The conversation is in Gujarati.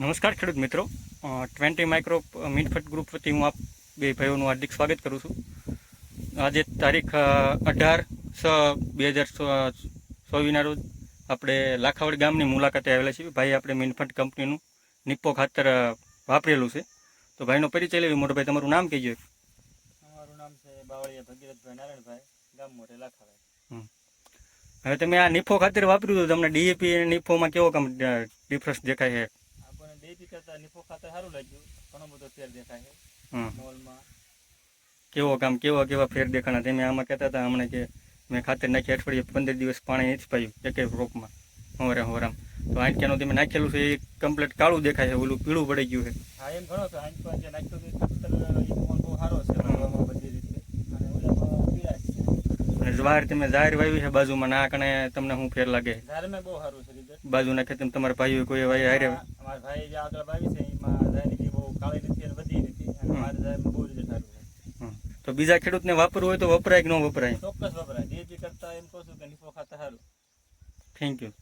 નમસ્કાર ખેડૂત મિત્રો. ટ્વેન્ટી માઇક્રો મિનફટ ગ્રુપ વતી હું આપ બે ભાઈઓનું હાર્દિક સ્વાગત કરું છું. આજે તારીખ અઢાર છ બે હજાર ચોવીસના રોજ આપણે લાખાવડ ગામની મુલાકાતે આવેલા છીએ. ભાઈ આપણે મિનફટ કંપનીનું નિપ્પો ખાતર વાપરેલું છે. તો ભાઈનો પરિચય લેવી મોટો ભાઈ તમારું નામ કહીજો મારું નામ છે બાવળિયા ભગીરથભાઈ નારાયણભાઈ ગામ મોટે લાખાવડ. હવે તમે આ નિફો ખાતર વાપર્યું હતું તમને ડીએપી અને નિફોમાં કેવો કમ ડિફરન્સ દેખાય છે? આપણને કરતા નિફો ખાતર સારું લાગ્યું. ઘણો બધો ફેર દેખાય છે. મોલમાં. કેવો કામ કેવા કેવા ફેર દેખાણા? તમે આમાં કહેતા હતા હમણાં કે મેં ખાતર નાખી અઠવાડિયે પંદર દિવસ પાણી નથી પાયું એક રોપમાં. હોરે હોરામ તો આંટક્યાનું તમે નાખેલું છે એ કમ્પ્લીટ કાળું દેખાય છે ઓલું પીળું પડી ગયું છે. હા એમ ઘણો જે નાખ્યું ખાતર બહુ સારો છે બધી રીતે. અને ઓલામાં પીળાશ અને જ્વાર તમે જાહેર વાવ્યું છે બાજુમાં ના કણે તમને શું ફેર લાગે? બહુ સારું છે બાજુના ખેતર તમારા ભાઈઓ કોઈ વાય હારે અમારા ભાઈ જે આગળ વાવી છે એમાં જે બહુ કાળી નથી અને વધી નથી. અને મારે ઝાડમાં બહુ રિઝલ્ટ સારું છે તો બીજા ખેડૂતને વાપરવું હોય તો વપરાય કે ન વપરાય? ચોક્કસ વપરાય. જે કરતા એમ કહું છું કે નિફો ખાતા સારું. Thank you